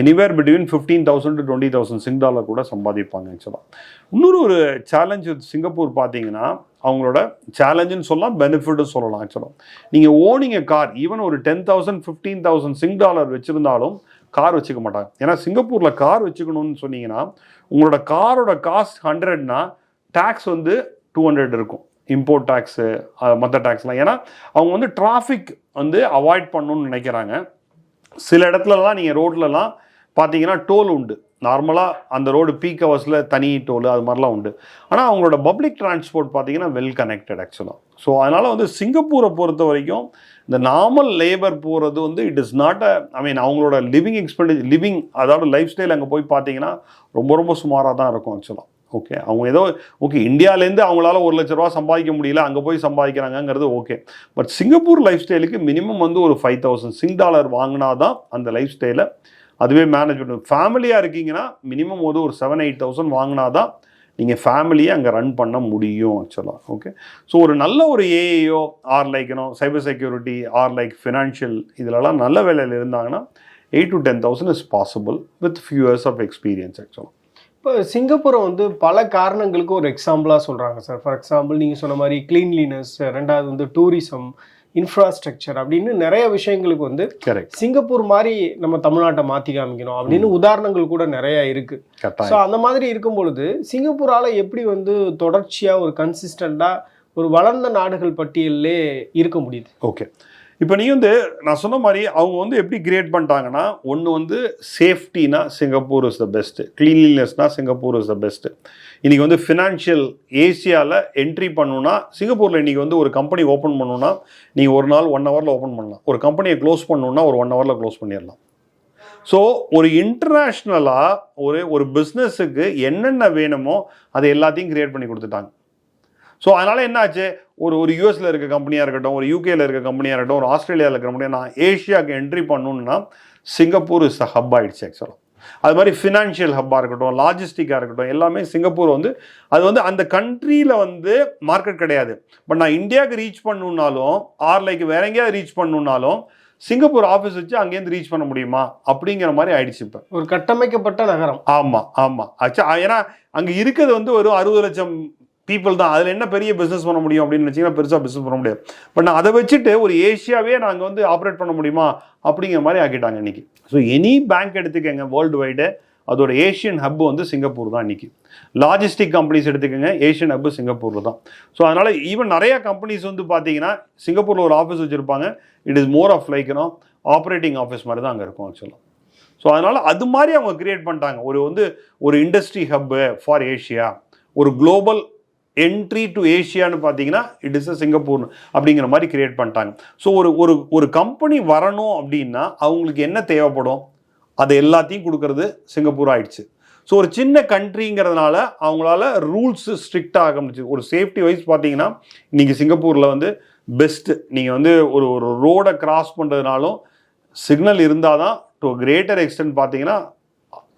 anywhere between fifteen thousand to twenty thousand Sing dollar கூட சம்பாதிப்பாங்க ஆக்சுவலாக இன்னொரு ஒரு சேலஞ்ச் சிங்கப்பூர் பார்த்தீங்கன்னா அவங்களோட சேலஞ்சுன்னு சொல்லலாம் பெனிஃபிட்டும் சொல்லலாம் ஆக்சுவலாக நீங்கள் ஓனிங்க கார் ஈவன் ஒரு ten thousand fifteen thousand Sing dollar வச்சுருந்தாலும் கார் வச்சுக்க மாட்டாங்க. ஏன்னா சிங்கப்பூரில் கார் வச்சுக்கணும்னு சொன்னீங்கன்னா உங்களோட காரோட காஸ்ட் ஹண்ட்ரட்னா டேக்ஸ் வந்து டூ ஹண்ட்ரட் இருக்கும். இம்போர்ட் டேக்ஸு மற்ற டேக்ஸ்லாம் ஏன்னா அவங்க வந்து டிராஃபிக் வந்து அவாய்ட் பண்ணணும்னு நினைக்கிறாங்க. சில இடத்துலலாம் நீங்கள் ரோட்லலாம் பார்த்தீங்கன்னா டோல் உண்டு. நார்மலாக அந்த ரோடு பீக் ஹவர்ஸில் தனி டோல் அது மாதிரிலாம் உண்டு. ஆனால் அவங்களோட பப்ளிக் டிரான்ஸ்போர்ட் பார்த்தீங்கன்னா வெல் கனெக்டட் ஆக்சுவலாக ஸோ அதனால் வந்து சிங்கப்பூரை பொறுத்த வரைக்கும் இந்த நார்மல் லேபர் போகிறது வந்து it is not a I mean அவங்களோட லிவிங் எக்ஸ்பெண்டிச் லிவிங் அதாவது லைஃப் ஸ்டைல் அங்கே போய் பார்த்தீங்கன்னா ரொம்ப ரொம்ப சுமாராக தான் இருக்கும் ஆக்சுவலாக ஓகே அவங்க ஏதோ ஓகே இந்தியாவிலேருந்து அவங்களால ஒரு லட்ச ரூபா சம்பாதிக்க முடியல அங்கே போய் சம்பாதிக்கிறாங்கங்கிறது ஓகே பட் சிங்கப்பூர் லைஃப் ஸ்டைலுக்கு மினிமம் வந்து ஒரு ஃபைவ் தௌசண்ட் சிங் டாலர் வாங்கினா தான் அந்த லைஃப் ஸ்டைலை அதுவே மேனேஜ் பண்ணும் ஃபேமிலியாக இருக்கீங்கன்னா மினிமம் வந்து ஒரு செவன் எயிட் தௌசண்ட் வாங்கினா தான் நீங்கள் ஃபேமிலியை அங்கே ரன் பண்ண முடியும் ஆக்சுவலாக ஓகே ஸோ ஒரு நல்ல ஒரு ஏஐயோ or லைக்கனோ cyber security or like financial இதிலலாம் நல்ல வேலையில் இருந்தாங்கன்னா eight to ten thousand is possible with few years of experience ஆக்சுவலாக இப்போ சிங்கப்பூரை வந்து பல காரணங்களுக்கு ஒரு எக்ஸாம்பிளாக சொல்கிறாங்க சார் ஃபார் எக்ஸாம்பிள் நீங்கள் சொன்ன மாதிரி க்ளீன்லினஸ் ரெண்டாவது வந்து டூரிசம் இன்ஃப்ராஸ்ட்ரக்சர் அப்படின்னு நிறைய விஷயங்களுக்கு வந்து சிங்கப்பூர் மாதிரி நம்ம தமிழ்நாட்டை மாற்றி காமிக்கணும் அப்படின்னு உதாரணங்கள் கூட நிறைய இருக்கு. ஸோ அந்த மாதிரி இருக்கும் பொழுது சிங்கப்பூரால் எப்படி வந்து தொடர்ச்சியாக ஒரு கன்சிஸ்டண்டாக ஒரு வளர்ந்த நாடுகள் பட்டியலிலே இருக்க முடியுது? ஓகே இப்போ நீ வந்து நான் சொன்ன மாதிரி அவங்க வந்து எப்படி கிரியேட் பண்ணிட்டாங்கன்னா ஒன்று வந்து சேஃப்டினா சிங்கப்பூர் இஸ் த பெஸ்ட்டு க்ளீன்லினஸ்னா சிங்கப்பூர் இஸ் த பெஸ்ட்டு இன்றைக்கி வந்து ஃபினான்ஷியல் ஏசியாவில் என்ட்ரி பண்ணணுன்னா சிங்கப்பூரில் இன்றைக்கி வந்து ஒரு கம்பெனி ஓப்பன் பண்ணணுன்னா நீங்கள் ஒரு நாள் ஒன் ஹவரில் ஓப்பன் பண்ணலாம். ஒரு கம்பெனியை க்ளோஸ் பண்ணணுன்னா ஒரு ஒன் ஹவரில் க்ளோஸ் பண்ணிடலாம். ஸோ ஒரு இன்டர்நேஷ்னலாக ஒரு ஒரு பிஸ்னஸுக்கு என்னென்ன வேணுமோ அதை எல்லாத்தையும் க்ரியேட் பண்ணி கொடுத்துட்டாங்க. ஸோ அதனால் என்னாச்சு? ஒரு ஒரு யூஎஸில் இருக்க கம்பெனியாக இருக்கட்டும் ஒரு யூகேல இருக்க கம்பெனியாக இருக்கட்டும் ஒரு ஆஸ்திரேலியாவில் இருக்கிற கம்பெனியாக நான் ஏஷியாவுக்கு என்ட்ரி பண்ணணும்னா சிங்கப்பூர் இஸ் ஹப் ஆயிடுச்சு ஆக்சுவலாக அது மாதிரி ஃபினான்ஷியல் ஹப்பாக இருக்கட்டும் லாஜிஸ்டிக்காக இருக்கட்டும் எல்லாமே சிங்கப்பூர் வந்து அது வந்து அந்த கண்ட்ரியில் வந்து மார்க்கெட் கிடையாது. பட் நான் இந்தியாவுக்கு ரீச் பண்ணணுன்னாலும் ஆர் லைக் வேற எங்கேயாவது ரீச் பண்ணணுன்னாலும் சிங்கப்பூர் ஆஃபீஸ் வச்சு அங்கேருந்து ரீச் பண்ண முடியுமா? அப்படிங்கிற மாதிரி ஆயிடுச்சு இப்போ. ஒரு கட்டமைக்கப்பட்ட நகரம். ஆமாம் ஆமாம் ஆச்சா ஏன்னா அங்கே இருக்கிறது வந்து ஒரு அறுபது லட்சம் பீப்புள் தான். அதில் என்ன பெரிய பிஸ்னஸ் பண்ண முடியும் அப்படின்னு நினச்சிங்கன்னா பெருசாக பிஸ்னஸ் பண்ண முடியாது. பட் நான் அதை வச்சுட்டு ஒரு ஏஷியாவே நாங்கள் வந்து ஆப்ரேட் பண்ண முடியுமா? அப்படிங்கிற மாதிரி ஆக்கிட்டாங்க இன்றைக்கி ஸோ எனி பேங்க் எடுத்துக்கங்க வேர்ல்டு வைடு அதோட ஏஷியன் ஹப் வந்து சிங்கப்பூர் தான் இன்றைக்கி லாஜிஸ்டிக் கம்பெனிஸ் எடுத்துக்கோங்க. ஏஷியன் ஹப் சிங்கப்பூரில் தான். ஸோ அதனால் ஈவன் நிறையா கம்பெனிஸ் வந்து பார்த்தீங்கன்னா சிங்கப்பூரில் ஒரு ஆஃபீஸ் வச்சுருப்பாங்க. இட் இஸ் மோர் ஆஃப் லைக்னோ ஆப்ரேட்டிங் ஆஃபீஸ் மாதிரி தான் அங்கே இருக்கும் ஆக்சுவலாக ஸோ அதனால் அது மாதிரி அவங்க கிரியேட் பண்ணிட்டாங்க. ஒரு வந்து ஒரு இண்டஸ்ட்ரி ஹப்பு ஃபார் ஏஷியா ஒரு குளோபல் என்ட்ரி டு ஏஷியான்னு பார்த்தீங்கன்னா இட் இஸ் அ சிங்கப்பூர் அப்படிங்கிற மாதிரி கிரியேட் பண்ணிட்டாங்க. ஸோ ஒரு ஒரு ஒரு கம்பெனி வரணும் அப்படின்னா அவங்களுக்கு என்ன தேவைப்படும்? அதை எல்லாத்தையும் கொடுக்கறது சிங்கப்பூர் ஆயிடுச்சு. ஸோ ஒரு சின்ன கண்ட்ரிங்கிறதுனால அவங்களால ரூல்ஸ் ஸ்ட்ரிக்ட் ஆக முடிச்சு ஒரு சேஃப்டி வைஸ் பார்த்தீங்கன்னா நீங்கள் சிங்கப்பூரில் வந்து பெஸ்ட்டு நீங்கள் வந்து ஒரு ஒரு ரோடை கிராஸ் பண்ணுறதுனாலும் சிக்னல் இருந்தால் தான் டு கிரேட்டர் எக்ஸ்டென்ட் பார்த்தீங்கன்னா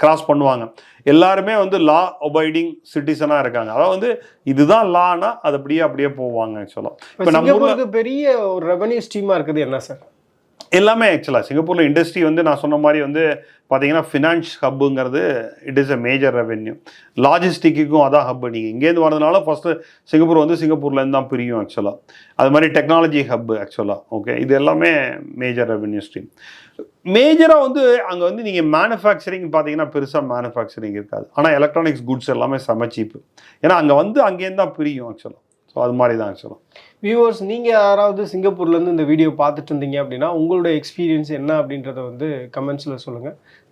கிராஸ் பண்ணுவாங்க. எல்லாருமே வந்து லா ஒபைடிங் சிட்டிசனாக இருக்காங்க. அதாவது வந்து இதுதான் லானா அது அப்படியே அப்படியே போவாங்க ஆக்சுவலாக இப்போ நம்ம பெரிய ஒரு ரெவன்யூ ஸ்ட்ரீமா இருக்குது என்ன சார் எல்லாமே ஆக்சுவலாக சிங்கப்பூரில் இண்டஸ்ட்ரி வந்து நான் சொன்ன மாதிரி வந்து பார்த்தீங்கன்னா finance ஹப்புங்கிறது it is a major revenue லாஜிஸ்டிக்குக்கும் அதான் ஹப்பு நீங்கள் இங்கேருந்து வரதுனால ஃபஸ்ட்டு சிங்கப்பூர் வந்து சிங்கப்பூர்லேருந்து தான் பிரியும் ஆக்சுவலாக அது மாதிரி டெக்னாலஜி ஹப்பு ஆக்சுவலாக ஓகே இது எல்லாமே மேஜர் ரெவென்யூ ஸ்ட்ரீம் மேஜராக வந்து அங்கே வந்து நீங்கள் மேனுஃபேக்சரிங் பார்த்தீங்கன்னா பெருசாக மேனுஃபேக்சரிங் இருக்காது. ஆனால் எலக்ட்ரானிக்ஸ் குட்ஸ் எல்லாமே செம சீப்பு ஏன்னா அங்கே வந்து அங்கேருந்து தான் பிரியும் ஆக்சுவலாக ஸோ அது மாதிரி தான் ஆக்சுவலாக வியூவர்ஸ் நீங்கள் யாராவது சிங்கப்பூர்லேருந்து இந்த வீடியோ பார்த்துட்டு இருந்தீங்க அப்படின்னா உங்களுடைய எக்ஸ்பீரியன்ஸ் என்ன அப்படின்றத வந்து கமெண்ட்ஸில் சொல்லுங்கள்